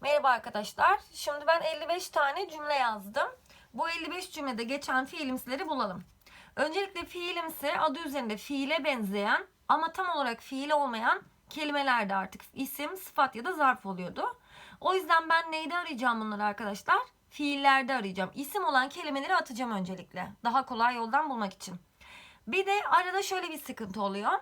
Merhaba arkadaşlar. Şimdi ben 55 tane cümle yazdım. Bu 55 cümlede geçen fiilimsileri bulalım. Öncelikle fiilimsi adı üzerinde fiile benzeyen ama tam olarak fiil olmayan kelimelerde artık isim, sıfat ya da zarf oluyordu. O yüzden ben neyde arayacağım bunları arkadaşlar? Fiillerde arayacağım. İsim olan kelimeleri atacağım öncelikle. Daha kolay yoldan bulmak için. Bir de arada şöyle bir sıkıntı oluyor.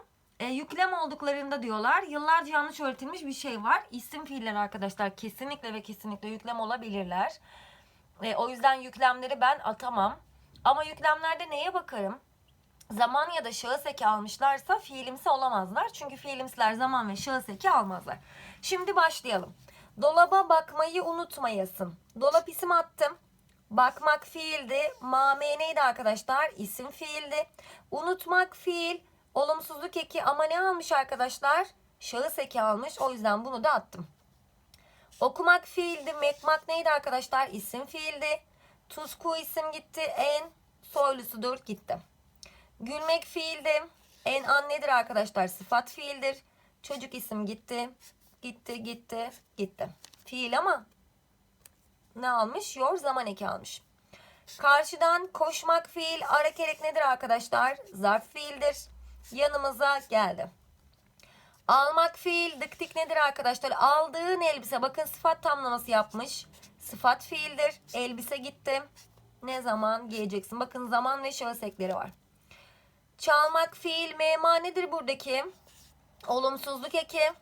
E, yüklem olduklarında diyorlar yıllarca yanlış öğretilmiş bir şey var. İsim fiiller arkadaşlar kesinlikle ve kesinlikle yüklem olabilirler. E, o yüzden yüklemleri ben atamam. Ama yüklemlerde neye bakarım? Zaman ya da şahıs eki almışlarsa fiilimsi olamazlar. Çünkü fiilimsiler zaman ve şahıs eki almazlar. Şimdi başlayalım. Dolaba bakmayı unutmayasın. Dolap isim attım. Bakmak fiildi. Mame neydi arkadaşlar? İsim fiildi. Unutmak fiil. Olumsuzluk eki ama ne almış arkadaşlar? Şahıs eki almış. O yüzden bunu da attım. Okumak fiildi. Mekmak neydi arkadaşlar? İsim fiildi. Tuzku isim gitti. En soylusudur gitti. Gülmek fiildi. En an nedir arkadaşlar? Sıfat fiildir. Çocuk isim gitti. Gitti gitti gitti. Fiil ama ne almış? Yor zaman eki almış. Karşıdan koşmak fiil. Ara kerek nedir arkadaşlar? Zarf fiildir. Yanımıza geldi. Almak fiil. Dıktik nedir arkadaşlar? Aldığın elbise. Bakın sıfat tamlaması yapmış. Sıfat fiildir. Elbise gitti. Ne zaman giyeceksin? Bakın zaman ve şahıs var. Çalmak fiil. Mema nedir buradaki? Olumsuzluk eki.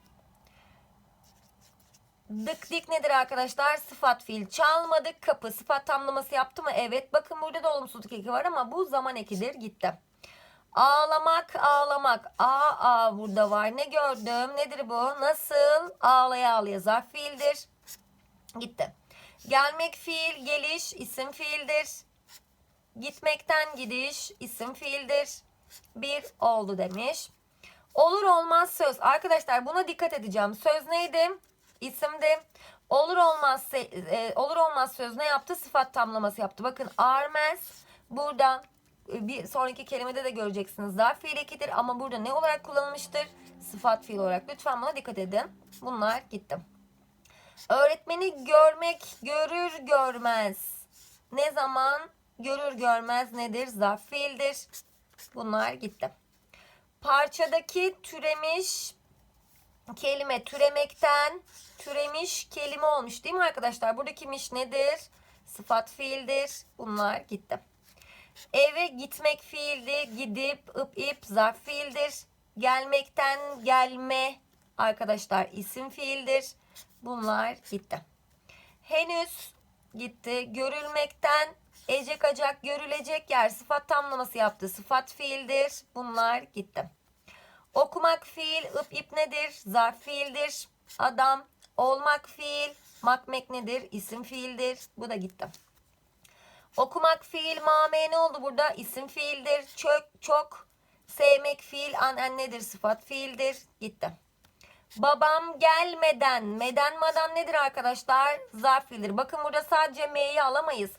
Dık dik nedir arkadaşlar? Sıfat fiil. Çalmadık kapı. Sıfat tamlaması yaptı mı? Evet. Bakın burada da olumsuzluk eki var ama bu zaman ekidir. Gitti. Ağlamak, ağlamak. Aa, aa burada var. Ne gördüm? Nedir bu? Nasıl? Ağlaya ağlaya zarf fiildir. Gitti. Gelmek fiil, geliş isim fiildir. Gitmekten gidiş isim fiildir. Bir oldu demiş. Olur olmaz söz. Arkadaşlar buna dikkat edeceğim. Söz neydi? İsimdi. Olur olmaz e, olur olmaz söz ne yaptı? Sıfat tamlaması yaptı. Bakın armez burada e, bir sonraki kelimede de göreceksiniz. Zarf fiil ekidir ama burada ne olarak kullanılmıştır? Sıfat fiil olarak. Lütfen buna dikkat edin. Bunlar gitti. Öğretmeni görmek görür görmez. Ne zaman görür görmez nedir? Zarf fiildir. Bunlar gitti. Parçadaki türemiş kelime türemekten türemiş kelime olmuş değil mi arkadaşlar? Buradaki miş nedir? Sıfat fiildir. Bunlar gitti. Eve gitmek fiildi. Gidip, ıp, ip zarf fiildir. Gelmekten gelme arkadaşlar isim fiildir. Bunlar gitti. Henüz gitti. Görülmekten ecek acak görülecek yer sıfat tamlaması yaptı. Sıfat fiildir. Bunlar gitti. Okumak fiil, ıp ip nedir? Zarf fiildir. Adam, olmak fiil, makmek nedir? İsim fiildir. Bu da gitti. Okumak fiil, mame ne oldu burada? İsim fiildir. Çök, çok, sevmek fiil, an en nedir? Sıfat fiildir. Gitti. Babam gelmeden, meden madan nedir arkadaşlar? Zarf fiildir. Bakın burada sadece m'yi alamayız.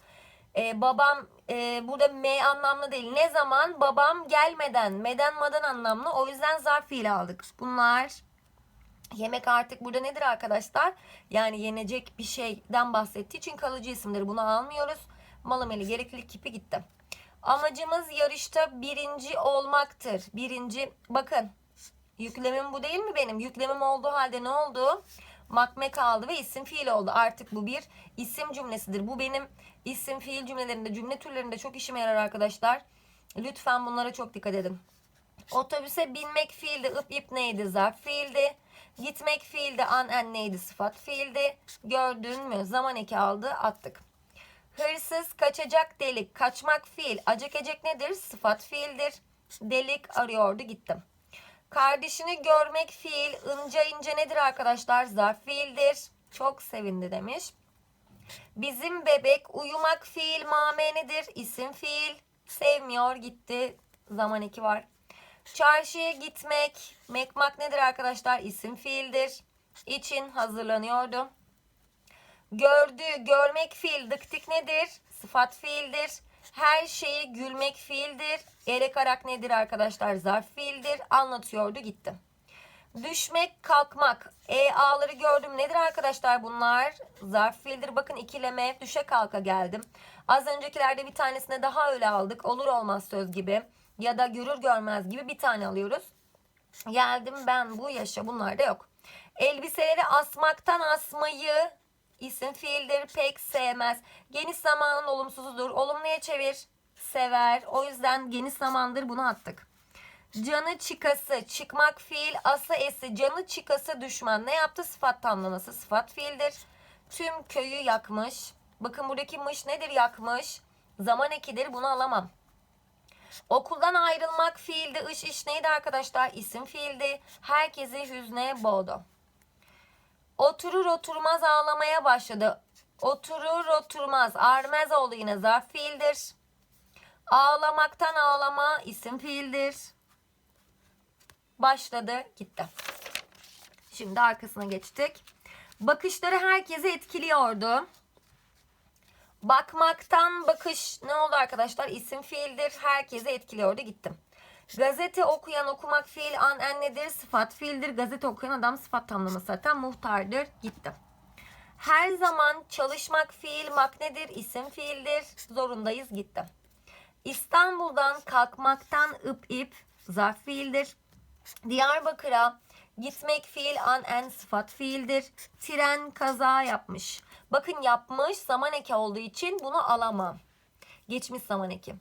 Ee, babam e, burada m anlamlı değil. Ne zaman? Babam gelmeden, meden madan anlamlı. O yüzden zarf fiil aldık. Bunlar yemek artık burada nedir arkadaşlar? Yani yenecek bir şeyden bahsettiği için kalıcı isimleri bunu almıyoruz. Malameli gereklilik kipi gitti. Amacımız yarışta birinci olmaktır. Birinci bakın Yüklemim bu değil mi benim? Yüklemim olduğu halde ne oldu? Makme kaldı ve isim fiil oldu. Artık bu bir isim cümlesidir. Bu benim isim fiil cümlelerinde, cümle türlerinde çok işime yarar arkadaşlar. Lütfen bunlara çok dikkat edin. Otobüse binmek fiildi. ıp ip neydi? Zarf fiildi. Gitmek fiildi. An en neydi? Sıfat fiildi. Gördün mü? Zaman eki aldı. Attık. Hırsız kaçacak delik. Kaçmak fiil. Acek ecek nedir? Sıfat fiildir. Delik arıyordu. Gittim. Kardeşini görmek fiil. Ince ince nedir arkadaşlar? Zarf fiildir. Çok sevindi demiş. Bizim bebek uyumak fiil. Mame nedir? İsim fiil. Sevmiyor gitti. Zaman eki var. Çarşıya gitmek. Mekmak nedir arkadaşlar? İsim fiildir. İçin hazırlanıyordu. Gördü, görmek fiil. Dıktik nedir? Sıfat fiildir. Her şeyi gülmek fiildir. Erek arak nedir arkadaşlar? Zarf fiildir. Anlatıyordu gitti. Düşmek, kalkmak. E A'ları gördüm. Nedir arkadaşlar bunlar? Zarf fiildir. Bakın ikileme, düşe kalka geldim. Az öncekilerde bir tanesine daha öyle aldık. Olur olmaz söz gibi. Ya da görür görmez gibi bir tane alıyoruz. Geldim ben bu yaşa. Bunlar da yok. Elbiseleri asmaktan asmayı isim fiildir pek sevmez. Geniş zamanın olumsuzudur. Olumluya çevir. Sever. O yüzden geniş zamandır bunu attık. Canı çıkası, çıkmak fiil, ası esi, canı çıkası düşman. Ne yaptı? Sıfat tamlaması. Sıfat fiildir. Tüm köyü yakmış. Bakın buradaki mış nedir yakmış? Zaman ekidir bunu alamam. Okuldan ayrılmak fiildi. Iş iş neydi arkadaşlar? İsim fiildi. Herkesi hüzne boğdu. Oturur oturmaz ağlamaya başladı. Oturur oturmaz. Armez oldu yine zarf fiildir. Ağlamaktan ağlama isim fiildir. Başladı gitti. Şimdi arkasına geçtik. Bakışları herkesi etkiliyordu. Bakmaktan bakış ne oldu arkadaşlar? İsim fiildir. Herkesi etkiliyordu gittim. Gazete okuyan okumak fiil an en nedir? Sıfat fiildir. Gazete okuyan adam sıfat tamlaması zaten muhtardır. Gittim. Her zaman çalışmak fiil mak nedir? İsim fiildir. Zorundayız gittim. İstanbul'dan kalkmaktan ıp ip zarf fiildir. Diyarbakır'a gitmek fiil an en sıfat fiildir. Tren kaza yapmış. Bakın yapmış zaman eki olduğu için bunu alamam. Geçmiş zaman eki.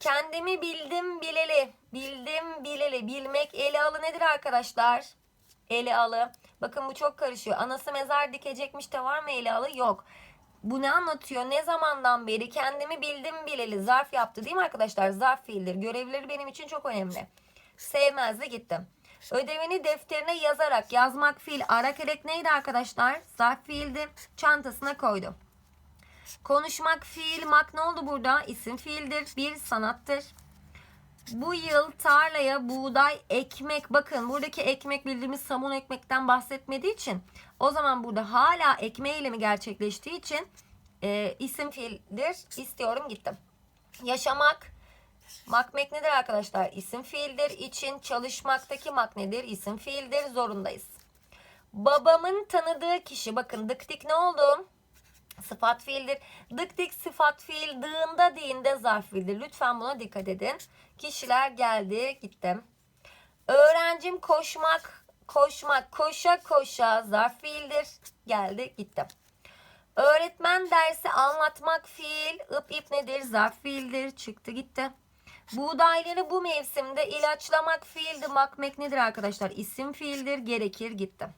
Kendimi bildim bileli. Bildim bileli. Bilmek ele alı nedir arkadaşlar? Ele alı. Bakın bu çok karışıyor. Anası mezar dikecekmiş de var mı ele alı? Yok. Bu ne anlatıyor? Ne zamandan beri kendimi bildim bileli zarf yaptı değil mi arkadaşlar? Zarf fiildir. Görevleri benim için çok önemli. Sevmezdi gittim. Ödevini defterine yazarak yazmak fiil. Arak erek neydi arkadaşlar? Zarf fiildi. Çantasına koydu. Konuşmak fiil. Mak ne oldu burada? İsim fiildir. Bir sanattır. Bu yıl tarlaya buğday ekmek. Bakın buradaki ekmek bildiğimiz samun ekmekten bahsetmediği için o zaman burada hala ekme eylemi gerçekleştiği için e, isim fiildir. İstiyorum gittim. Yaşamak Makmek nedir arkadaşlar? İsim fiildir. İçin çalışmaktaki mak nedir? İsim fiildir. Zorundayız. Babamın tanıdığı kişi. Bakın dık dik ne oldu? Sıfat fiildir. Dık dik sıfat fiil. Dığında diğinde zarf fiildir. Lütfen buna dikkat edin. Kişiler geldi. Gittim. Öğrencim koşmak. Koşmak. Koşa koşa zarf fiildir. Geldi. Gittim. Öğretmen dersi anlatmak fiil. ıp ip nedir? Zarf fiildir. Çıktı gitti. Buğdayları bu mevsimde ilaçlamak fiildi. Makmek nedir arkadaşlar? İsim fiildir. Gerekir gitti.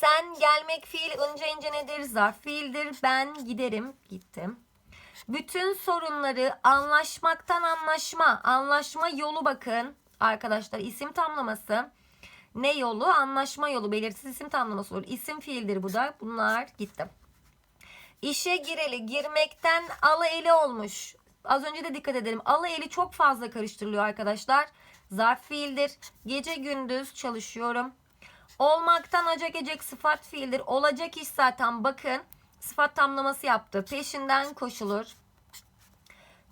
Sen gelmek fiil önce ince nedir? Zarf fiildir. Ben giderim. Gittim. Bütün sorunları anlaşmaktan anlaşma. Anlaşma yolu bakın. Arkadaşlar isim tamlaması. Ne yolu? Anlaşma yolu. Belirsiz isim tamlaması olur. İsim fiildir bu da. Bunlar gitti. İşe gireli girmekten alı eli olmuş. Az önce de dikkat edelim. Alı eli çok fazla karıştırılıyor arkadaşlar. Zarf fiildir. Gece gündüz çalışıyorum. Olmaktan acak sıfat fiildir. Olacak iş zaten bakın. Sıfat tamlaması yaptı. Peşinden koşulur.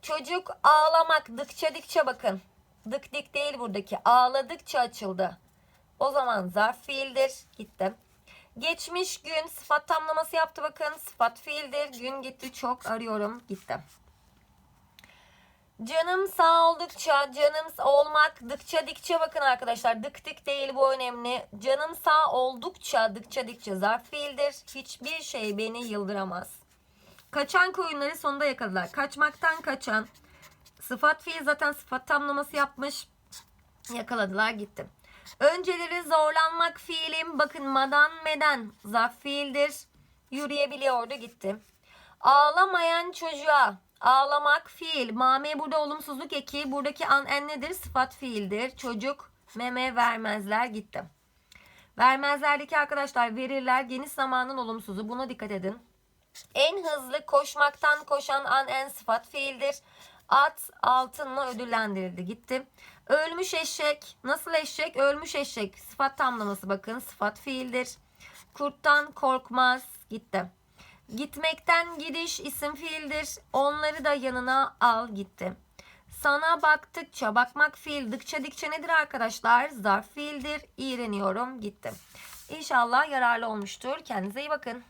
Çocuk ağlamak. Dıkça dikçe bakın. Dık dik değil buradaki. Ağladıkça açıldı. O zaman zarf fiildir. Gittim. Geçmiş gün sıfat tamlaması yaptı bakın. Sıfat fiildir. Gün gitti çok arıyorum. Gittim. Canım sağ oldukça, canım olmak, dıkça dikçe bakın arkadaşlar. Dık dik değil bu önemli. Canım sağ oldukça, dıkça dikçe zarf fiildir. Hiçbir şey beni yıldıramaz. Kaçan koyunları sonunda yakaladılar. Kaçmaktan kaçan. Sıfat fiil zaten sıfat tamlaması yapmış. Yakaladılar gitti. Önceleri zorlanmak fiilim. Bakın madan meden zarf fiildir. Yürüyebiliyordu gitti. Ağlamayan çocuğa Ağlamak fiil. Mame burada olumsuzluk eki. Buradaki an en nedir? Sıfat fiildir. Çocuk meme vermezler gitti. Vermezlerdeki arkadaşlar verirler geniş zamanın olumsuzu. Buna dikkat edin. En hızlı koşmaktan koşan an en sıfat fiildir. At altınla ödüllendirildi. Gitti. Ölmüş eşek. Nasıl eşek? Ölmüş eşek. Sıfat tamlaması bakın. Sıfat fiildir. Kurttan korkmaz. Gitti. Gitmekten gidiş isim fiildir. Onları da yanına al gitti. Sana baktıkça, bakmak fiil, dıkça dikçe nedir arkadaşlar? Zarf fiildir. İğreniyorum, gittim. İnşallah yararlı olmuştur. Kendinize iyi bakın.